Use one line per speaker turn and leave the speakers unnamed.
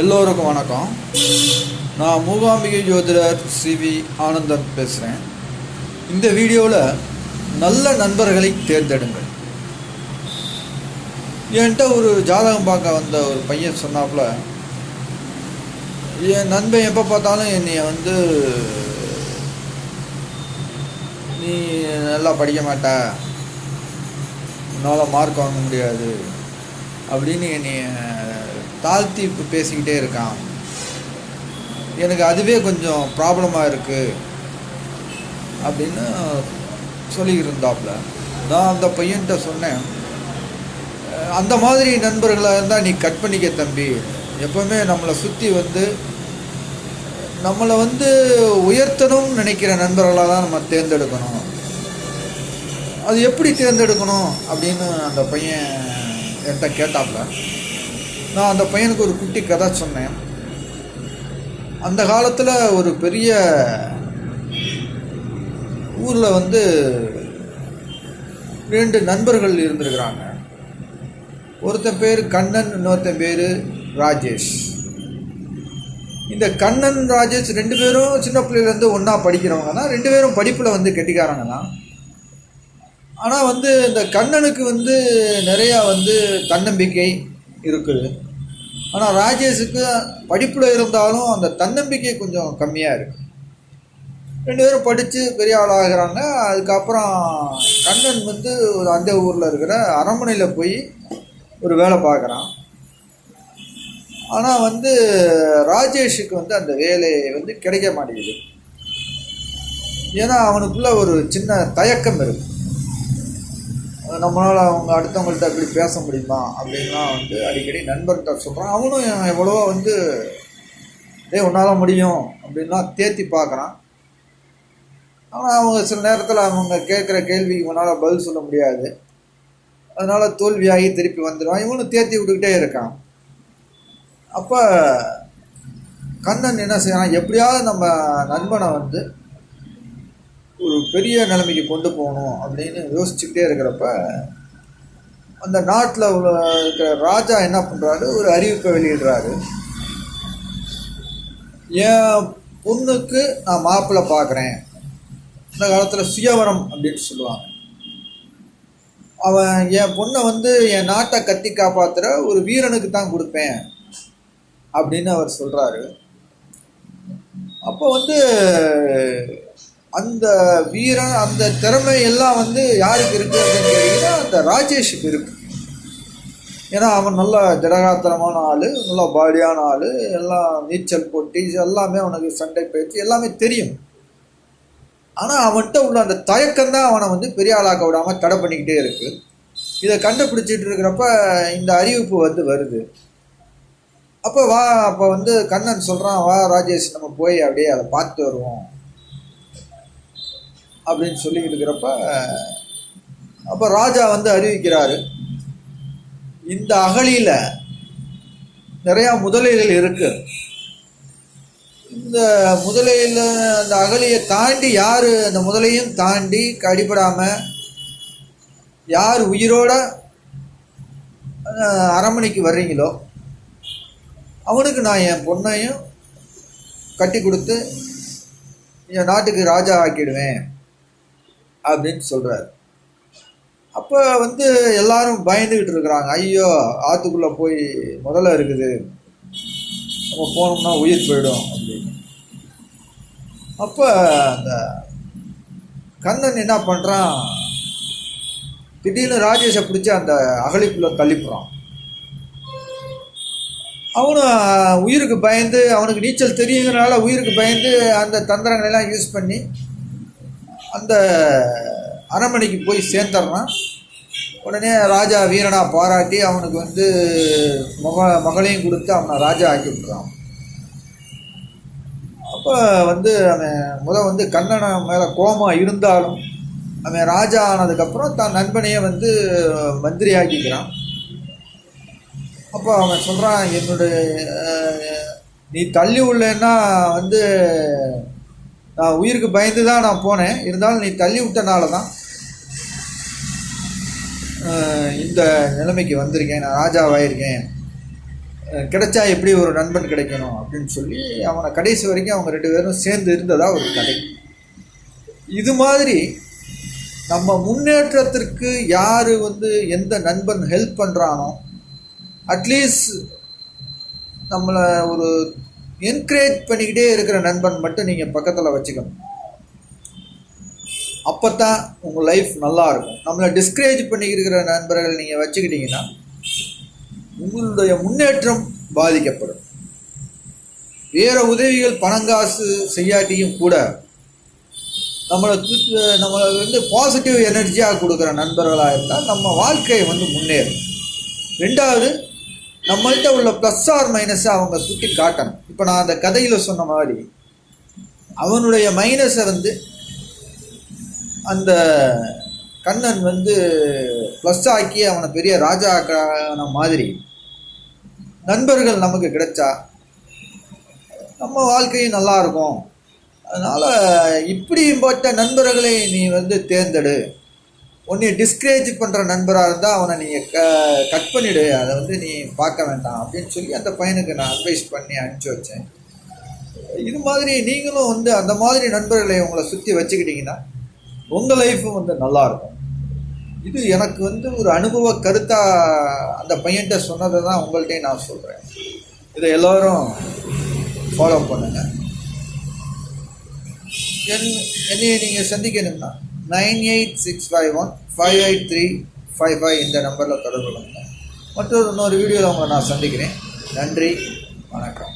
எல்லோருக்கும் வணக்கம். நான் மூகாம்பிகை ஜோதிடர் சிவி ஆனந்தன் பேசுகிறேன் இந்த வீடியோவில் நல்ல நண்பர்களை தேர்ந்தெடுங்கள். என்கிட்ட ஒரு ஜாதகம் பார்க்க வந்த ஒரு பையன் சொன்னாப்புல என் நண்பன் எப்போ பார்த்தாலும் என்னைய வந்து நீ நல்லா படிக்க மாட்ட. உன்னால் மார்க் வாங்க முடியாது. அப்படின்னு என்னைய தாழ்த்தி இப்போ பேசிக்கிட்டே இருக்கான். எனக்கு அதுவே கொஞ்சம் ப்ராப்ளமாக இருக்குது அப்படின்னு சொல்லியிருந்தாப்புல நான் அந்த பையன்கிட்ட சொன்னேன் அந்த மாதிரி நண்பர்களாக இருந்தால் நீ கட் பண்ணிக்க தம்பி. எப்போவுமே நம்மளை சுற்றி வந்து நம்மளை வந்து உயர்த்தணும்னு நினைக்கிற நண்பர்களாக தான் நம்ம தேர்ந்தெடுக்கணும். அது எப்படி தேர்ந்தெடுக்கணும்? அப்படின்னு அந்த பையன் என்கிட்ட கேட்டாப்புல நான் அந்த பையனுக்கு ஒரு குட்டி கதை சொன்னேன். அந்த காலத்தில் ஒரு பெரிய ஊரில் வந்து ரெண்டு நண்பர்கள் இருந்திருக்கிறாங்க. ஒருத்தன் பேர் கண்ணன் இன்னொருத்தன் பேர் ராஜேஷ். இந்த கண்ணன் ராஜேஷ் ரெண்டு பேரும் சின்ன பிள்ளையிலேருந்து ஒன்றா படிக்கிறவங்க தான். ரெண்டு பேரும் படிப்பில் வந்து கெட்டிக்காரங்க தான். ஆனால் வந்து இந்த கண்ணனுக்கு வந்து நிறையா வந்து தன்னம்பிக்கை இருக்குது. ஆனால் ராஜேஷுக்கு படிப்பில் இருந்தாலும் அந்த தன்னம்பிக்கை கொஞ்சம் கம்மியாக இருக்குது ரெண்டு பேரும் படித்து பெரிய ஆளாகிறாங்க அதுக்கப்புறம் கண்ணன் வந்து ஒரு அந்த ஊரில் இருக்கிற அரண்மனையில் போய் ஒரு வேலை பார்க்குறான். ஆனால் வந்து ராஜேஷுக்கு வந்து அந்த வேலை வந்து கிடைக்க மாட்டேங்குது. ஏன்னா அவனுக்குள்ள ஒரு சின்ன தயக்கம் இருக்குது நம்மளால் அவங்க அடுத்தவங்கள்ட்ட எப்படி பேச முடியுமா அப்படின்லாம் வந்து அடிக்கடி நண்பர்கிட்ட சொல்கிறான் அவனும் எவ்வளவோ வந்து டேய் உன்னால் முடியும் அப்படின்லாம் தேத்தி பார்க்குறான். ஆனால் அவங்க சில நேரத்தில் அவங்க கேட்குற கேள்விக்கு இவனால் பதில் சொல்ல முடியாது. அதனால் தோல்வியாகி திருப்பி வந்துடுவான். இவனும் தேத்தி விட்டுக்கிட்டே இருக்கான். அப்போ கண்ணன் என்ன செய்யறான்? எப்படியாவது நம்ம நண்பனை வந்து ஒரு பெரிய நிலைமைக்கு கொண்டு போகணும் அப்படின்னு யோசிச்சுக்கிட்டே இருக்கிறப்ப அந்த நாட்டில் உள்ள இருக்கிற ராஜா என்ன பண்ணுறாரு ஒரு அறிவிப்பை வெளியிடுறாரு. என் பொண்ணுக்கு நான் மாப்பிள்ளை பார்க்குறேன். இந்த காலத்தில் சுயவரம் அப்படின்னு சொல்லுவாங்க. அவன் என் பொண்ணை வந்து என் நாட்டை கத்தி காப்பாற்றுற ஒரு வீரனுக்கு தான் கொடுப்பேன் அப்படின்னு அவர் சொல்கிறாரு அப்போ வந்து அந்த வீரன் அந்த திறமை எல்லாம் வந்து யாருக்கு இருக்குது அப்படின்னு கேட்டிங்கன்னா அந்த ராஜேஷுக்கு இருக்கு. ஏன்னா அவன் நல்ல ஜடகாத்திரமான ஆள் நல்ல பாடியான ஆள் எல்லாம் நீச்சல் போட்டி எல்லாமே அவனுக்கு சண்டை பயிற்சி எல்லாமே தெரியும். ஆனால் அவன்கிட்ட உள்ள அந்த தயக்கம் தான் அவனை வந்து பெரிய ஆளாக்க விடாமல் தடை பண்ணிக்கிட்டே இருக்கு. இதை கண்டுபிடிச்சிட்டு இருக்கிறப்ப இந்த அறிவிப்பு வந்து வருது. அப்போ வா அப்போ வந்து கண்ணன் சொல்கிறான் வா ராஜேஷ் நம்ம போய் அப்படியே அதை பார்த்து வருவோம். அப்படின்னு சொல்லிக்கிட்டு இருக்கிறப்ப அப்போ ராஜா வந்து அறிவிக்கிறாரு இந்த அகழியில் நிறையா முதலைகள் இருக்கு. இந்த முதலையில் அந்த அகழியை தாண்டி யார் அந்த முதலையும் தாண்டி கடிபடாமல் யார் உயிரோட அஹ், அரண்மனைக்கு வர்றீங்களோ அவனுக்கு நான் என் பொண்ணையும் கட்டி கொடுத்து என் நாட்டுக்கு ராஜா ஆக்கிடுவேன். அப்படின்னு சொல்கிறார் அப்போ வந்து எல்லாரும் பயந்துக்கிட்டு இருக்கிறாங்க. ஐயோ ஆற்றுக்குள்ளே போய் முதல்ல இருக்குது. நம்ம போனோம்னா உயிர் போயிடும் அப்படின்னு. அப்போ அந்த கண்ணன் என்ன பண்ணுறான் திடீர்னு ராஜேஷை பிடிச்சி அந்த அகழிக்குள்ளே தள்ளிப்புறான். அவனும் உயிருக்கு பயந்து அவனுக்கு நீச்சல் தெரியுங்கிறனால உயிருக்கு பயந்து அந்த தந்திரங்களெல்லாம் யூஸ் பண்ணி அந்த அரண்மனைக்கு போய் சேர்ந்துடுறான். உடனே ராஜா வீரனா பாராட்டி அவனுக்கு வந்து மக மகளையும் கொடுத்து அவனை ராஜா ஆக்கி விட்டுறான். அப்போ வந்து அவன் முத வந்து கண்ணனை மேலே கோபம் இருந்தாலும் அவன் ராஜா ஆனதுக்கப்புறம் தன் நண்பனையே வந்து மந்திரி ஆக்கிக்கிறான் அப்போ அவன் சொல்கிறான் என்னுடைய நீ தள்ளி உள்ளேன்னா வந்து நான் உயிருக்கு பயந்து தான் நான் போனேன். இருந்தாலும் நீ தள்ளி விட்டனால தான் இந்த நிலைமைக்கு வந்திருக்கேன். நான் ராஜாவாயிருக்கேன். கிடைச்சா எப்படி ஒரு நண்பன் கிடைக்கணும் அப்படின்னு சொல்லி அவனை கடைசி வரைக்கும் அவங்க ரெண்டு பேரும் சேர்ந்து இருந்ததா ஒரு கதை. இது மாதிரி நம்ம முன்னேற்றத்திற்கு யார் வந்து எந்த நண்பன் ஹெல்ப் பண்ணுறானோ அட்லீஸ்ட் நம்மளை ஒரு என்கரேஜ் பண்ணிக்கிட்டே இருக்கிற நண்பன் மட்டும் நீங்கள் பக்கத்தில் வச்சுக்கணும். அப்போ தான் உங்கள் லைஃப் நல்லா இருக்கும். நம்மளை டிஸ்கரேஜ் பண்ணிக்கிற நண்பர்கள் நீங்கள் வச்சுக்கிட்டீங்கன்னா உங்களுடைய முன்னேற்றம் பாதிக்கப்படும். வேறு உதவிகள் பணங்காசு செய்யாட்டியும் கூட நம்மளை நம்மளை வந்து பாசிட்டிவ் எனர்ஜியாக கொடுக்குற நண்பர்களாக இருந்தால் நம்ம வாழ்க்கை வந்து முன்னேறும். ரெண்டாவது நம்மள்கிட்ட உள்ள ப்ளஸ் ஆர் மைனஸை அவங்க சுட்டி காட்டணும். இப்போ நான் அந்த கதையில் சொன்ன மாதிரி அவனுடைய மைனஸை வந்து அந்த கண்ணன் வந்து ப்ளஸ் ஆக்கி அவனை பெரிய ராஜா ஆக்கின மாதிரி நண்பர்கள் நமக்கு கிடைச்சா நம்ம வாழ்க்கையும் நல்லா இருக்கும். அதனால் இப்படிப்பட்ட நண்பர்களை நீ வந்து தேர்ந்தெடு. உன்னை டிஸ்கரேஜ் பண்ணுற நண்பராக இருந்தால் அவனை நீங்கள் க கட் பண்ணிவிடு அதை வந்து நீ பார்க்க வேண்டாம் அப்படின்னு சொல்லி அந்த பையனுக்கு நான் அட்வைஸ் பண்ணி அனுப்பிச்சி வச்சேன். இது மாதிரி நீங்களும் வந்து அந்த மாதிரி நண்பர்களை உங்களை சுற்றி வச்சுக்கிட்டிங்கன்னா உங்கள் லைஃப்பும் வந்து நல்லாயிருக்கும் இது எனக்கு வந்து ஒரு அனுபவ கருத்தாக அந்த பையன்கிட்ட சொன்னதை தான் உங்கள்கிட்ட நான் சொல்கிறேன் இதை எல்லோரும் ஃபாலோ பண்ணுங்கள் என் என்னையை நீங்கள் சந்திக்கணும்னா nine eight six five one five eight three five five இந்த நம்பரில் தொடர்பு கொள்ளுங்கள் மற்றொரு இன்னொரு வீடியோவில் உங்களை நான் சந்திக்கிறேன். நன்றி வணக்கம்.